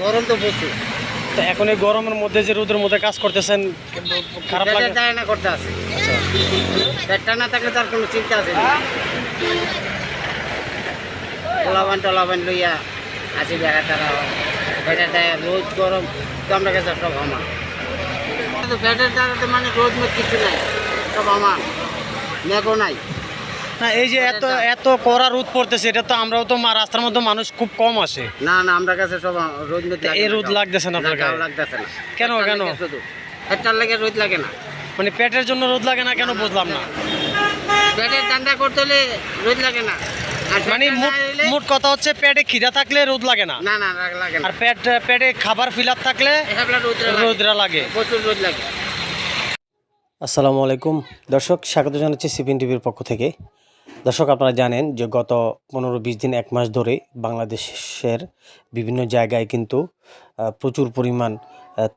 গরম তো প্রচুর। তো এখন এই গরমের মধ্যে যে রোদের মধ্যে কাজ করতেছেন খারাপ লাগে? না করতে আছে পেটটা না থাকলে তার কোনো চিন্তা আছে টলাবান টলাবান লইয়া আসি বেড়া তারা। পেটের দায় রোদ গরম তো আমরা গেছে সব আমার। পেটের দ্বারাতে মানে রোদ মেঘ কিছু নাই সব আমার। মেঘও নাই। না এই যে এত এত কড়া রোদ পড়তেছে এটা তো আমরাও তো মা- রাস্তার মধ্যে মানুষ খুব কম আসে। না না আমরা কাছে সব রোদ এই রোদ লাগতেছে না আপনার গায়ে? লাগতেছে না। কেন, কেন? লেগে শুধু। পেটটার লেগে রোদ লাগে না। মানে পেটের জন্য রোদ লাগে না কেন বুঝলাম না। পেটের ঠান্ডা করতে হলে রোদ লাগে না। মানে মোট কথা হচ্ছে পেটে খিদা থাকলে রোদ লাগে না। না না লাগে আর পেট পেটে খাবার ফিলার থাকলে রোদ লাগে। রোদরা লাগে। প্রচুর রোদ লাগে। আসসালামু আলাইকুম। দর্শক স্বাগত জানাচ্ছি সিপিএন টিভির পক্ষ থেকে। দর্শক, আপনারা জানেন যে গত পনেরো বিশ দিন এক মাস ধরে বাংলাদেশের বিভিন্ন জায়গায় কিন্তু প্রচুর পরিমাণ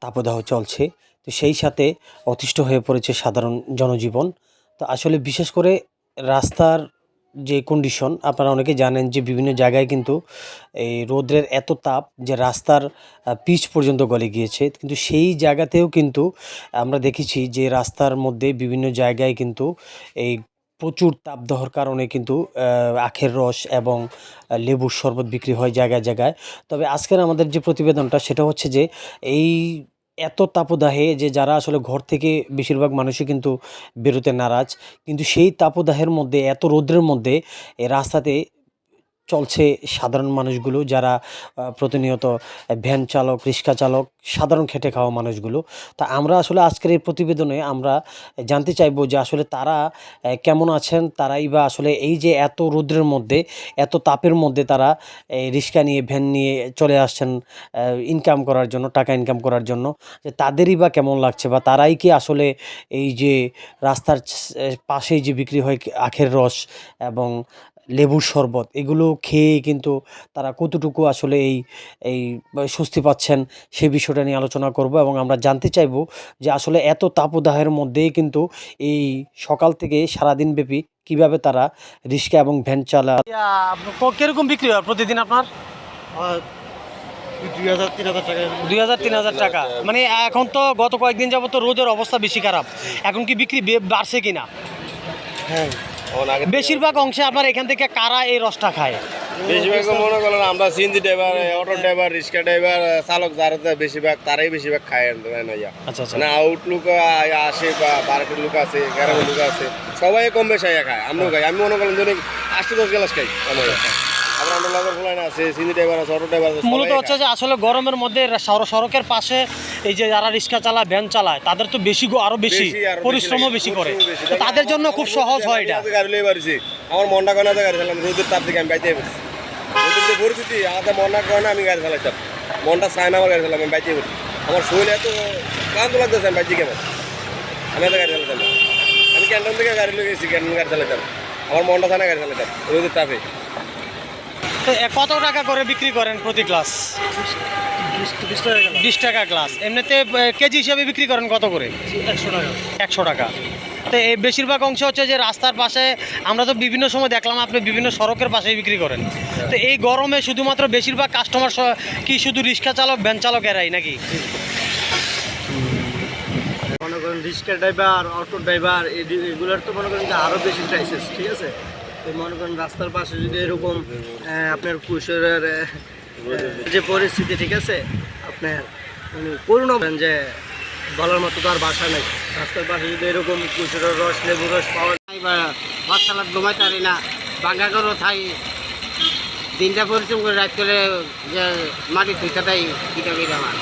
তাপদাহ চলছে। তো সেই সাথে অতিষ্ঠ হয়ে পড়েছে সাধারণ জনজীবন। তো আসলে বিশেষ করে রাস্তার যে কন্ডিশন আপনারা অনেকে জানেন যে বিভিন্ন জায়গায় কিন্তু এই রোদ্রের এত তাপ যে রাস্তার পিচ পর্যন্ত গলে গিয়েছে। কিন্তু সেই জায়গাতেও কিন্তু আমরা দেখেছি যে রাস্তার মধ্যে বিভিন্ন জায়গায় কিন্তু এই প্রচুর তাপদাহর কারণে কিন্তু আখের রস এবং লেবুর শরবত বিক্রি হয় জায়গায় জায়গায়। তবে আজকের আমাদের যে প্রতিবেদনটা, সেটা হচ্ছে যে, এই এত তাপদাহে যে যারা আসলে ঘর থেকে বেশিরভাগ মানুষই কিন্তু বেরোতে নারাজ, কিন্তু সেই তাপদাহের মধ্যে, এত রৌদ্রের মধ্যে রাস্তাতে চলছে সাধারণ মানুষগুলো যারা প্রতিনিয়ত ভ্যান চালক, রিক্সা চালক, সাধারণ খেটে খাওয়া মানুষগুলো। তা আমরা আসলে আজকের এই প্রতিবেদনে আমরা জানতে চাইব যে আসলে তারা কেমন আছেন? তারাই বা আসলে এই যে এত রৌদ্রের মধ্যে, এত তাপের মধ্যে তারা এই রিক্সা নিয়ে, ভ্যান নিয়ে চলে আসছেন ইনকাম করার জন্য, টাকা ইনকাম করার জন্য। যে তাদেরই বা কেমন লাগছে বা তারাই কি আসলে এই যে রাস্তার পাশেই যে বিক্রি হয় আখের রস এবং লেবুর শরবত এগুলো খেয়ে কিন্তু তারা কতটুকু আসলে এই এই স্বস্তি পাচ্ছেন সে বিষয়টা নিয়ে আলোচনা করব এবং আমরা জানতে চাইব যে আসলে এত তাপদাহের মধ্যেই কিন্তু এই সকাল থেকে সারাদিন ব্যাপী কীভাবে তারা রিক্সা এবং ভ্যান চালা কীরকম বিক্রি হয় প্রতিদিন আপনার? দুই হাজার তিন হাজার টাকা। দুই হাজার তিন হাজার টাকা। মানে এখন তো গত কয়েকদিন যাবত তো রোদের অবস্থা বেশি খারাপ। এখন কি বিক্রি বাড়ছে কিনা? হ্যাঁ। বেশিরভাগ অংশে আপনার এখান থেকে কারা এই রসটা খায়? বেশিরভাগ মনে করেন আমরা CNG driver auto driver rickshaw driver চালক যারা বেশিরভাগ তারাই বেশিরভাগ খায় আনতে পারে না আচ্ছা আচ্ছা। মানে আউটলুক আসে বা বারোটির লোক আছে এগারো লোক আছে সবাই কম বেশি খায় আমিও খাই। আমি মনে করেন দৈনিক আটশো দশ গ্লাস খাই আমার আবার আমরা আছে সিএনজি ড্রাইভার আছে অটো ড্রাইভার আছে মূলত হচ্ছে যে আসলে গরমের মধ্যে সড়কের পাশে এই যে যারা রিক্সা চালায় ভ্যান চালায় তাদের তো বেশি আরও বেশি পরিশ্রমও বেশি করে। তাদের জন্য খুব সহজ হয় এটা। আমার মনটা কয়না গাড়ি চালাম রোদের তাপ থেকে আমি বাইতে পারছি। রোদের যে পরিস্থিতি আমাদের মনটা কয়না আমি গাড়ি চালাইতাম। মনটা চায় না আমার গাড়ি চালাম আমি বাইতে পারছি। আমার শরীর এত ক্লান্ত লাগতেছে আমি বাইতে কেমন আমি এত গাড়ি চালাতাম আমি ক্যান্টন থেকে গাড়ি লয়ে গেছি ক্যান্টন গাড়ি চালাইতাম। আমার মনটা চায় না গাড়ি চালাইতাম রোদের তাপে। তো কত টাকা করে বিক্রি করেন প্রতি গ্লাস বিশ টাকা গ্লাস এমনিতে কেজি হিসাবে বিক্রি করেন কত করে? একশো টাকা। একশো টাকা। তো এই বেশিরভাগ অংশ হচ্ছে যে রাস্তার পাশে আমরা তো বিভিন্ন সময় দেখলাম আপনি বিভিন্ন সড়কের পাশেই বিক্রি করেন। তো এই গরমে শুধুমাত্র বেশিরভাগ কাস্টমার কি শুধু রিক্সা চালক ভ্যান চালক এরাই নাকি? মনে করেন রিক্সা ড্রাইভার অটো ড্রাইভার এগুলোর তো মনে করেন যে আরও বেশি প্রাইসেস ঠিক আছে? তো মনে করেন রাস্তার পাশে যদি এরকম আপনার কুশলের যে পরিস্থিতি, ঠিক আছে? আপনার করুণ যে বলার মতো তো আর বাসা নেই। রাস্তার পাশে যদি এরকম কুচুর রস, লেবু রস পাওয়া বা সালাদ ঘুমাই তারি না, বাঙ্গা করো থাই, দিনটা পরিশ্রম করে রাত করে যে মাটি ধুইতে দেয় কিটা আমার